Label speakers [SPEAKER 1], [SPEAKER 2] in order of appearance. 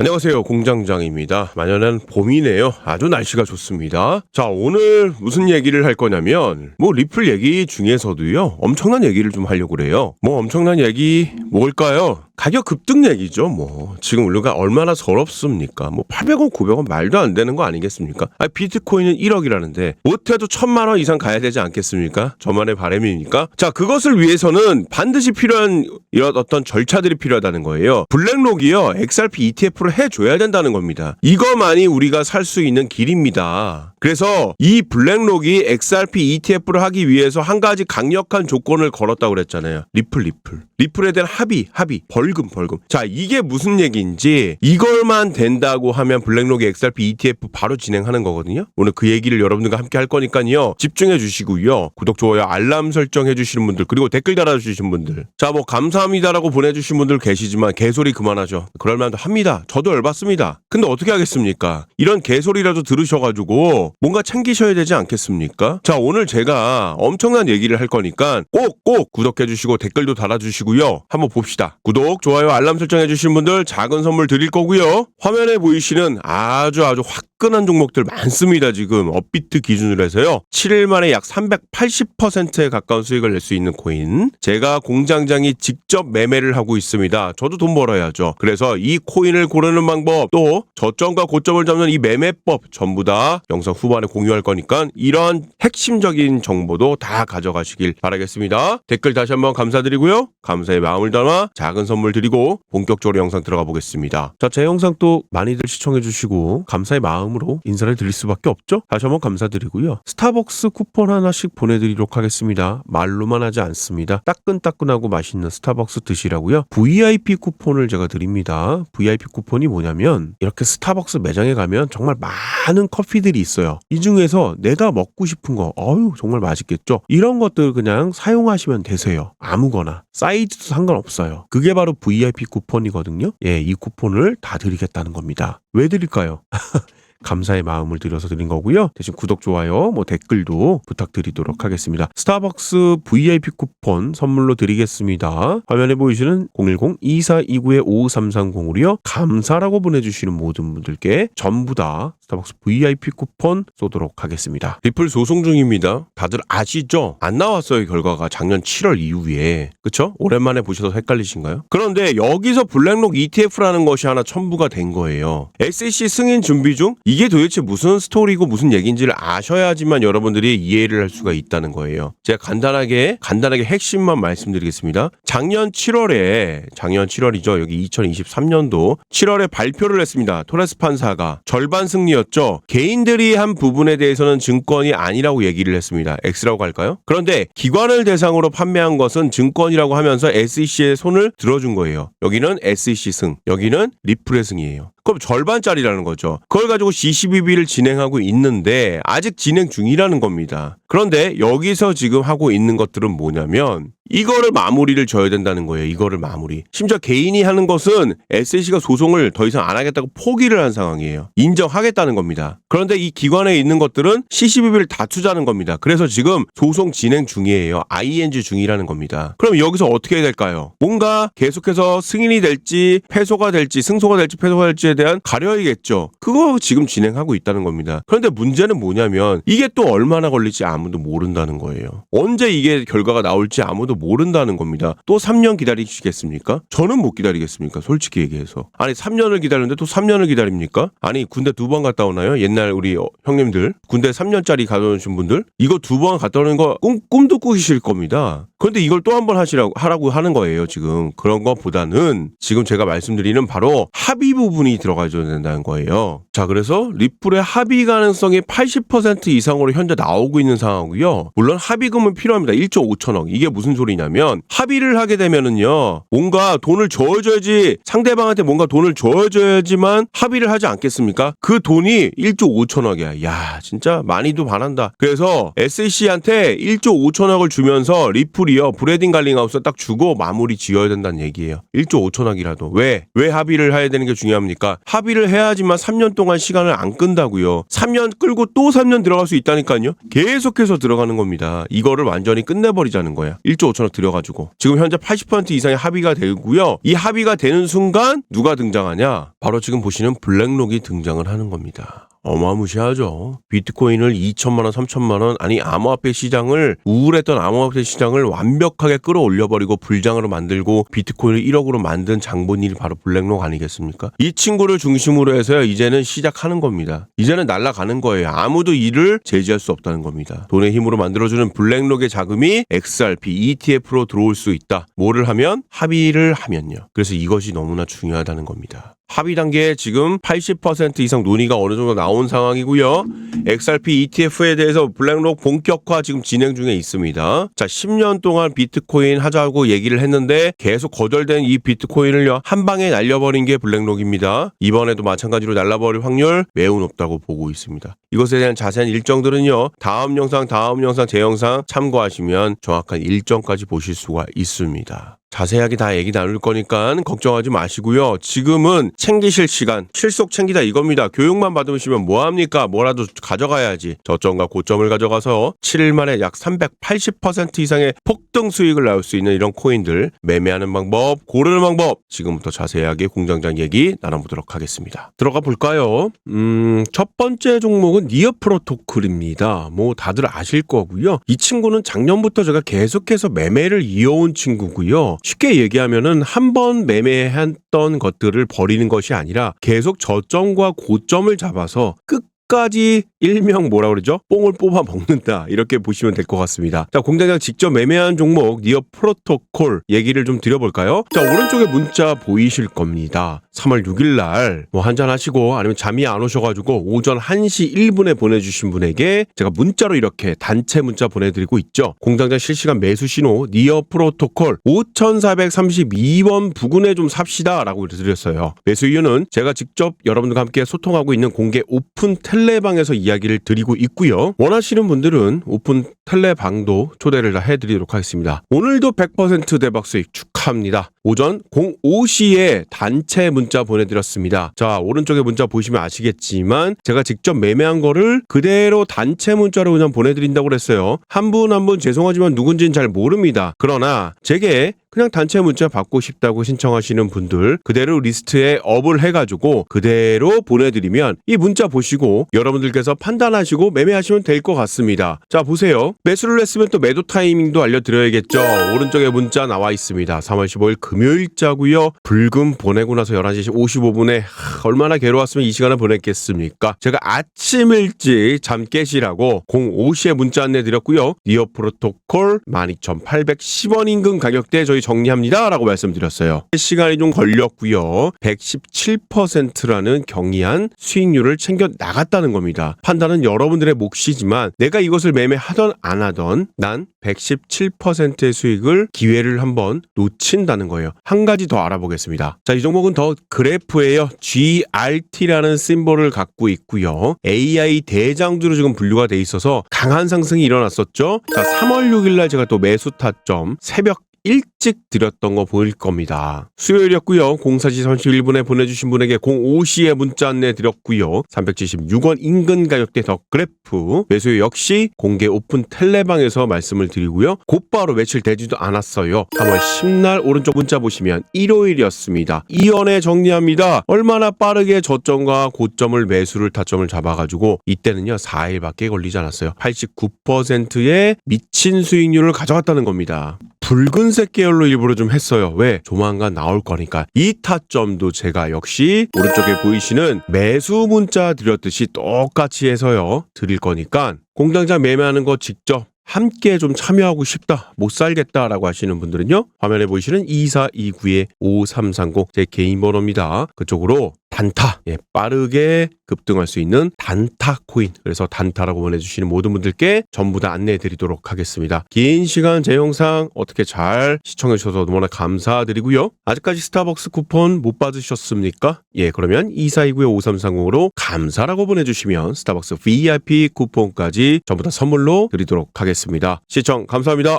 [SPEAKER 1] 안녕하세요. 공장장입니다. 만연한 봄이네요. 아주 날씨가 좋습니다. 자 오늘 무슨 얘기를 할 거냐면 뭐 리플 얘기 중에서도요 엄청난 얘기를 좀 하려고 그래요. 뭐 엄청난 얘기 뭘까요 가격 급등 얘기죠 뭐. 지금 우리가 얼마나 서럽습니까? 뭐 800원 900원 말도 안 되는 거 아니겠습니까? 아 비트코인은 1억이라는데 못해도 천만 원 이상 가야 되지 않겠습니까? 저만의 바람이니까? 자 그것을 위해서는 반드시 필요한 이런 어떤 절차들이 필요하다는 거예요. 블랙록이요. XRP ETF를 해줘야 된다는 겁니다. 이것만이 우리가 살 수 있는 길입니다. 그래서 이 블랙록이 XRP ETF를 하기 위해서 한 가지 강력한 조건을 걸었다고 그랬잖아요. 리플 리플. 리플에 대한 합의 합의. 벌금 벌금. 자 이게 무슨 얘기인지 이걸만 된다고 하면 블랙록의 XRP ETF 바로 진행하는 거거든요. 오늘 그 얘기를 여러분들과 함께 할 거니까요. 집중해 주시고요. 구독 좋아요 알람 설정 해 주시는 분들 그리고 댓글 달아주시는 분들. 자 뭐 감사합니다라고 보내주신 분들 계시지만 개소리 그만하죠. 그럴 만도 합니다. 저도 열받습니다. 근데 어떻게 하겠습니까? 이런 개소리라도 들으셔가지고 뭔가 챙기셔야 되지 않겠습니까? 자 오늘 제가 엄청난 얘기를 할 거니까 꼭꼭 구독해 주시고 댓글도 달아주시고요. 한번 봅시다. 구독 좋아요 알람 설정해 주신 분들 작은 선물 드릴 거고요. 화면에 보이시는 아주 아주 화끈한 종목들 많습니다 지금. 업비트 기준으로 해서요. 7일 만에 약 380%에 가까운 수익을 낼 수 있는 코인. 제가 공장장이 직접 매매를 하고 있습니다. 저도 돈 벌어야죠. 그래서 이 코인을 고르는 방법 또 저점과 고점을 잡는 이 매매법 전부 다 영상 후반에 공유할 거니까 이런 핵심적인 정보도 다 가져가시길 바라겠습니다. 댓글 다시 한번 감사드리고요. 감사의 마음을 담아 작은 선물 드리고 본격적으로 영상 들어가 보겠습니다. 자 제 영상 또 많이들 시청해 주시고 감사의 마음 으로 인사를 드릴 수밖에 없죠? 다시 한번 감사드리고요. 스타벅스 쿠폰 하나씩 보내드리도록 하겠습니다. 말로만 하지 않습니다. 따끈따끈하고 맛있는 스타벅스 드시라고요. VIP 쿠폰을 제가 드립니다. VIP 쿠폰이 뭐냐면 이렇게 스타벅스 매장에 가면 정말 많은 커피들이 있어요. 이 중에서 내가 먹고 싶은 거 어유 정말 맛있겠죠? 이런 것들 그냥 사용하시면 되세요. 아무거나. 사이즈도 상관없어요. 그게 바로 VIP 쿠폰이거든요. 예 이 쿠폰을 다 드리겠다는 겁니다. 왜 드릴까요 감사의 마음을 들여서 드린 거고요. 대신 구독, 좋아요, 뭐 댓글도 부탁드리도록 하겠습니다. 스타벅스 VIP 쿠폰 선물로 드리겠습니다. 화면에 보이시는 010-2429-5330으로요. 감사라고 보내주시는 모든 분들께 전부 다 스타벅스 VIP 쿠폰 쏘도록 하겠습니다. 리플 소송 중입니다. 다들 아시죠? 안 나왔어요, 결과가. 작년 7월 이후에. 그쵸? 오랜만에 보셔서 헷갈리신가요? 그런데 여기서 블랙록 ETF라는 것이 하나 첨부가 된 거예요. SEC 승인 준비 중 이게 도대체 무슨 스토리고 무슨 얘기인지를 아셔야지만 여러분들이 이해를 할 수가 있다는 거예요. 제가 간단하게 간단하게 핵심만 말씀드리겠습니다. 작년 7월에 작년 7월이죠. 여기 2023년도 7월에 발표를 했습니다. 토레스 판사가 절반 승리였죠. 개인들이 한 부분에 대해서는 증권이 아니라고 얘기를 했습니다. X라고 할까요? 그런데 기관을 대상으로 판매한 것은 증권이라고 하면서 SEC의 손을 들어준 거예요. 여기는 SEC 승, 여기는 리플의 승이에요. 그럼 절반짜리라는 거죠. 그걸 가지고 C12B를 진행하고 있는데 아직 진행 중이라는 겁니다. 그런데 여기서 지금 하고 있는 것들은 뭐냐면 이거를 마무리를 져야 된다는 거예요. 이거를 마무리. 심지어 개인이 하는 것은 SEC가 소송을 더 이상 안 하겠다고 포기를 한 상황이에요. 인정하겠다는 겁니다. 그런데 이 기관에 있는 것들은 C12B를 다투자는 겁니다. 그래서 지금 소송 진행 중이에요. ING 중이라는 겁니다. 그럼 여기서 어떻게 해야 될까요? 뭔가 계속해서 승인이 될지 패소가 될지 승소가 될지 패소가 될지에 대한 가려야겠죠. 그거 지금 진행하고 있다는 겁니다. 그런데 문제는 뭐냐면 이게 또 얼마나 걸릴지 아무도 모른다는 거예요. 언제 이게 결과가 나올지 아무도 모른다는 겁니다. 또 3년 기다리시겠습니까? 저는 못 기다리겠습니까? 솔직히 얘기해서. 아니 3년을 기다리는데 또 3년을 기다립니까? 아니 군대 두 번 갔다 오나요? 옛날 우리 어, 형님들 군대 3년짜리 갔다 오신 분들 이거 두 번 갔다 오는 거 꿈, 꿈도 꾸실 겁니다. 그런데 이걸 또 한 번 하시라고 하라고 하는 거예요. 지금 그런 것보다는 지금 제가 말씀드리는 바로 합의 부분이 들어가줘야 된다는 거예요. 자 그래서 리플의 합의 가능성이 80% 이상으로 현재 나오고 있는 상황 이고요. 물론 합의금은 필요합니다. 1조 5천억 이게 무슨 소리냐면 합의를 하게 되면은요 뭔가 돈을 줘줘야지 상대방한테 뭔가 돈을 줘줘야지만 합의를 하지 않겠습니까? 그 돈이 1조 5천억이야. 야 진짜 많이도 반한다. 그래서 SEC한테 1조 5천억을 주면서 리플이요 브레딩 갈링하우스 딱 주고 마무리 지어야 된다는 얘기예요. 1조 5천억이라도 왜? 왜 합의를 해야 되는 게 중요합니까? 합의를 해야지만 3년 동안 시간을 안 끈다고요. 3년 끌고 또 3년 들어갈 수 있다니까요. 계속해서 계속해서 들어가는 겁니다. 이거를 완전히 끝내버리자는 거야. 1조 5천억 들여가지고. 지금 현재 80% 이상의 합의가 되고요. 이 합의가 되는 순간 누가 등장하냐? 바로 지금 보시는 블랙록이 등장을 하는 겁니다. 어마무시하죠. 비트코인을 2천만 원, 3천만 원, 아니 암호화폐 시장을 우울했던 암호화폐 시장을 완벽하게 끌어올려버리고 불장으로 만들고 비트코인을 1억으로 만든 장본인이 바로 블랙록 아니겠습니까? 이 친구를 중심으로 해서 이제는 시작하는 겁니다. 이제는 날아가는 거예요. 아무도 이를 제지할 수 없다는 겁니다. 돈의 힘으로 만들어주는 블랙록의 자금이 XRP, ETF로 들어올 수 있다. 뭐를 하면 합의를 하면요. 그래서 이것이 너무나 중요하다는 겁니다. 합의 단계에 지금 80% 이상 논의가 어느 정도 나온 상황이고요. XRP ETF에 대해서 블랙록 본격화 지금 진행 중에 있습니다. 자, 10년 동안 비트코인 하자고 얘기를 했는데 계속 거절된 이 비트코인을요, 한 방에 날려버린 게 블랙록입니다. 이번에도 마찬가지로 날라버릴 확률 매우 높다고 보고 있습니다. 이것에 대한 자세한 일정들은요, 다음 영상, 다음 영상, 제 영상 참고하시면 정확한 일정까지 보실 수가 있습니다. 자세하게 다 얘기 나눌 거니까 걱정하지 마시고요. 지금은 챙기실 시간, 실속 챙기다 이겁니다. 교육만 받으시면 뭐합니까? 뭐라도 가져가야지. 저점과 고점을 가져가서 7일 만에 약 380% 이상의 폭등 수익을 나올 수 있는 이런 코인들 매매하는 방법, 고르는 방법 지금부터 자세하게 공장장 얘기 나눠보도록 하겠습니다. 들어가 볼까요? 음, 첫 번째 종목은 니어 프로토콜입니다. 뭐 다들 아실 거고요. 이 친구는 작년부터 제가 계속해서 매매를 이어온 친구고요. 쉽게 얘기하면은 한 번 매매했던 것들을 버리는 것이 아니라 계속 저점과 고점을 잡아서 끝 까지 일명 뭐라 그러죠? 뽕을 뽑아 먹는다. 이렇게 보시면 될 것 같습니다. 자, 공장장 직접 매매한 종목 니어 프로토콜 얘기를 좀 드려볼까요? 자, 오른쪽에 문자 보이실 겁니다. 3월 6일 날 뭐 한잔 하시고 아니면 잠이 안 오셔가지고 오전 1시 1분에 보내주신 분에게 제가 문자로 이렇게 단체 문자 보내드리고 있죠. 공장장 실시간 매수 신호 니어 프로토콜 5432번 부근에 좀 삽시다 라고 드렸어요. 매수 이유는 제가 직접 여러분들과 함께 소통하고 있는 공개 오픈 텔 레방에서 이야기를 드리고 있고요. 원하시는 분들은 오픈 텔레방도 초대를 다 해드리도록 하겠습니다. 오늘도 100% 대박 수익 축 하합니다. 오전 05시에 단체 문자 보내드렸습니다. 자, 오른쪽에 문자 보시면 아시겠지만 제가 직접 매매한 거를 그대로 단체 문자로 그냥 보내드린다고 그랬어요. 한분 한 분 죄송하지만 누군지는 잘 모릅니다. 그러나 제게 그냥 단체 문자 받고 싶다고 신청하시는 분들 그대로 리스트에 업을 해가지고 그대로 보내드리면 이 문자 보시고 여러분들께서 판단하시고 매매하시면 될 것 같습니다. 자 보세요. 매수를 했으면 또 매도 타이밍도 알려드려야겠죠. 오른쪽에 문자 나와 있습니다. 3월 15일 금요일자고요. 불금 보내고 나서 11시 55분에 얼마나 괴로웠으면 이 시간을 보냈겠습니까? 제가 아침 일찍 잠 깨시라고 05시에 문자 안내 드렸고요. 니어 프로토콜 12,810원 인근 가격대 저희 정리합니다. 라고 말씀드렸어요. 시간이 좀 걸렸고요. 117%라는 경이한 수익률을 챙겨 나갔다는 겁니다. 판단은 여러분들의 몫이지만 내가 이것을 매매하던 안 하던 난 117%의 수익을 기회를 한번 놓 친다는 거예요. 한 가지 더 알아보겠습니다. 자, 이 종목은 더 그래프예요. GRT라는 심볼을 갖고 있고요. AI 대장주로 지금 분류가 돼 있어서 강한 상승이 일어났었죠. 자, 3월 6일 날 제가 또 매수 타점 새벽 일찍 드렸던 거 보일 겁니다. 수요일이었고요. 04시 31분에 보내주신 분에게 05시에 문자 안내 드렸고요. 376원 인근 가격대 더 그래프 매수 역시 공개 오픈 텔레방에서 말씀을 드리고요. 곧바로 며칠 되지도 않았어요. 3월 10날 오른쪽 문자 보시면 일요일이었습니다. 이연에 정리합니다. 얼마나 빠르게 저점과 고점을 매수를 타점을 잡아가지고 이때는요 4일밖에 걸리지 않았어요. 89%의 미친 수익률을 가져갔다는 겁니다. 붉은색 계열로 일부러 좀 했어요. 왜? 조만간 나올 거니까. 이 타점도 제가 역시 오른쪽에 보이시는 매수 문자 드렸듯이 똑같이 해서요. 드릴 거니까 공장장 매매하는 거 직접 함께 좀 참여하고 싶다, 못 살겠다라고 하시는 분들은요, 화면에 보이시는 2429의 5330, 제 개인 번호입니다. 그쪽으로 단타, 예, 빠르게 급등할 수 있는 단타 코인. 그래서 단타라고 보내주시는 모든 분들께 전부 다 안내해 드리도록 하겠습니다. 긴 시간 제 영상 어떻게 잘 시청해 주셔서 너무나 감사드리고요. 아직까지 스타벅스 쿠폰 못 받으셨습니까? 예, 그러면 2429의 5330으로 감사라고 보내주시면 스타벅스 VIP 쿠폰까지 전부 다 선물로 드리도록 하겠습니다. 시청 감사합니다.